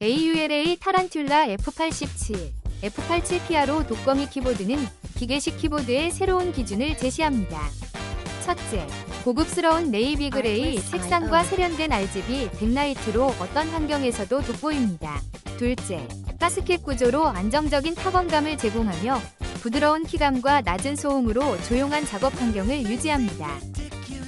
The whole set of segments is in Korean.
AULA 타란툴라 F87, F87 피아로 독거미 키보드는 기계식 키보드의 새로운 기준을 제시합니다. 첫째, 고급스러운 네이비 그레이 색상과 세련된 RGB 백라이트로 어떤 환경에서도 돋보입니다. 둘째, 가스켓 구조로 안정적인 타건감을 제공하며 부드러운 키감과 낮은 소음으로 조용한 작업 환경을 유지합니다.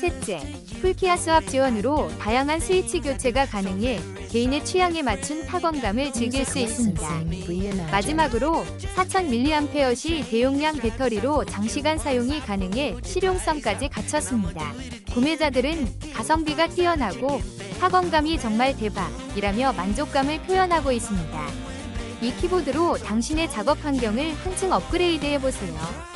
셋째, 풀키아 수압 지원으로 다양한 스위치 교체가 가능해 개인의 취향에 맞춘 타건감을 즐길 수 있습니다. 마지막으로 4000mAh 대용량 배터리로 장시간 사용이 가능해 실용성까지 갖췄습니다. 구매자들은 가성비가 뛰어나고 타건감이 정말 대박이라며 만족감을 표현하고 있습니다. 이 키보드로 당신의 작업 환경을 한층 업그레이드 해보세요.